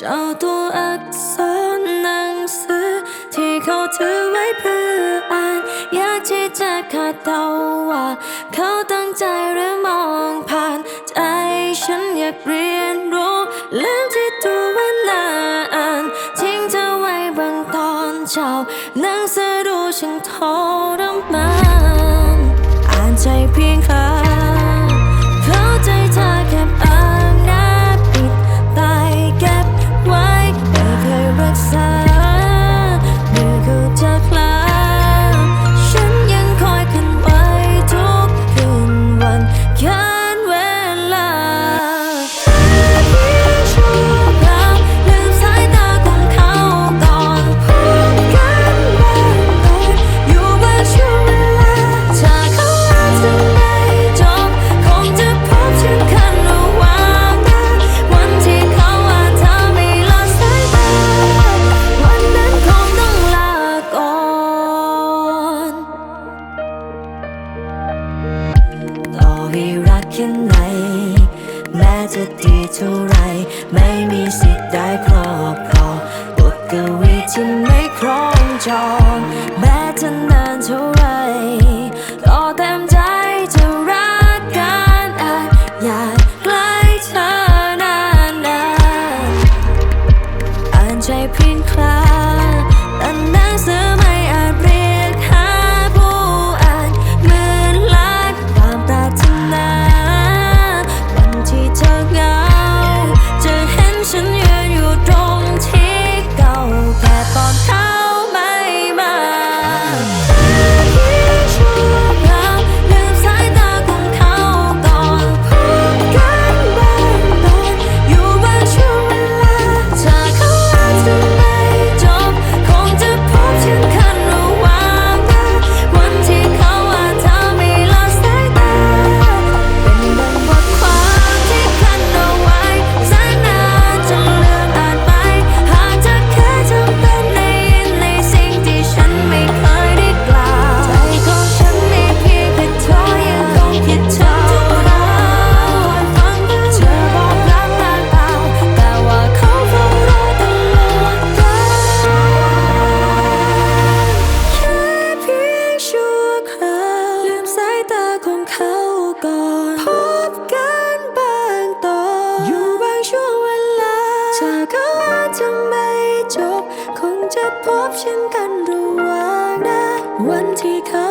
เจ้าตัวอักษรหนังสือ ที่เขาถือไว้เพื่ออ่าน อยากที่จะคาดเดาว่า เขาตั้งใจหรือมองผ่าน ใจฉันอยากเรีย แค่ไหแม้จะดีเท่าไร ไม่มีสิทธิ์ได้ครอบครองบทกวีที่ไม่ครองจอง แม้จะนานเท่าไรก็เต็มใจจะรักกันอาจยากใกล้เธอนานๆอ่านใจเพียงคลา ก่อน พบกันบางตอนอยู่บางช่วงเวลาจากเขาอาจจะไม่จบ คงจะพบเช่นกันระหว่างนะวันที่เขา